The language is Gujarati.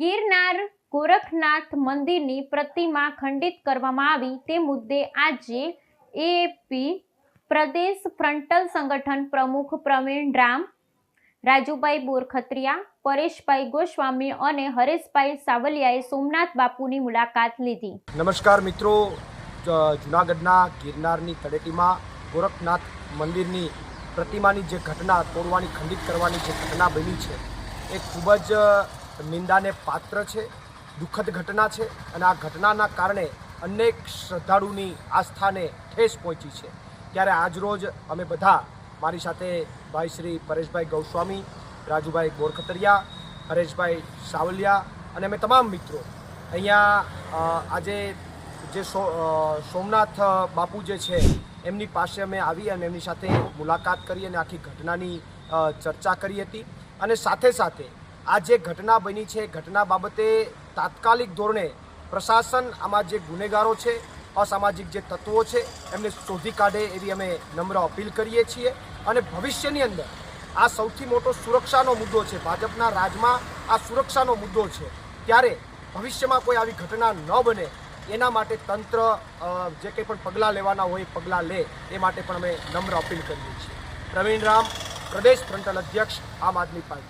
ગિરનાર ગોરખનાથ મંદિરની પ્રતિમા ખંડિત કરવામાં આવી. તે મુદ્દે આજે એએપી પ્રદેશ ફ્રન્ટલ સંગઠન પ્રમુખ પ્રવીણ રામ, રાજુભાઈ બોરખત્રિયા, પરેશભાઈ ગોસ્વામી અને હરેશભાઈ સાવલિયાએ સોમનાથ બાપુની મુલાકાત લીધી. નમસ્કાર મિત્રો. જૂનાગઢના ગિરનારની તળેટીમાં ગોરખનાથ મંદિરની પ્રતિમાની જે ઘટના તોડવાની, ખંડિત કરવાની જે ઘટના બની છે, એ ખૂબ જ નિંદાને પાત્ર છે, દુઃખદ ઘટના છે અને આ ઘટનાના કારણે અનેક શ્રદ્ધાળુની આસ્થાને ઠેસ પહોંચી છે. ત્યારે આજરોજ અમે બધા મારી સાથે ભાઈ શ્રી પરેશભાઈ ગૌસ્વામી, રાજુભાઈ ગોરખતરિયા હરેશભાઈ સાવલિયા અને અમે તમામ મિત્રો અહીંયા આજે જે સો સોમનાથ બાપુ જે છે, એમની પાસે અમે આવી અને એમની સાથે મુલાકાત કરી અને આખી ઘટનાની ચર્ચા કરી હતી. અને સાથે સાથે આ જે ઘટના બની છે ઘટના બાબતે તાત્કાલિક ધોરણે પ્રશાસન, આમાં જે ગુનેગારો છે, અસામાજિક જે તત્વો છે, એમને શોધી કાઢે એવી અમે નમ્ર અપીલ કરીએ છીએ. અને ભવિષ્યની અંદર આ સૌથી મોટો સુરક્ષાનો મુદ્દો છે, ભાજપના રાજમાં આ સુરક્ષાનો મુદ્દો છે, ત્યારે ભવિષ્યમાં કોઈ આવી ઘટના ન બને, એના માટે તંત્ર જે કંઈ પણ પગલાં લેવાના હોય પગલાં લે, એ માટે પણ અમે નમ્ર અપીલ કરીએ છીએ. પ્રવીણ રામ, પ્રદેશ ફ્રન્ટલ અધ્યક્ષ, આમ આદમી પાર્ટી.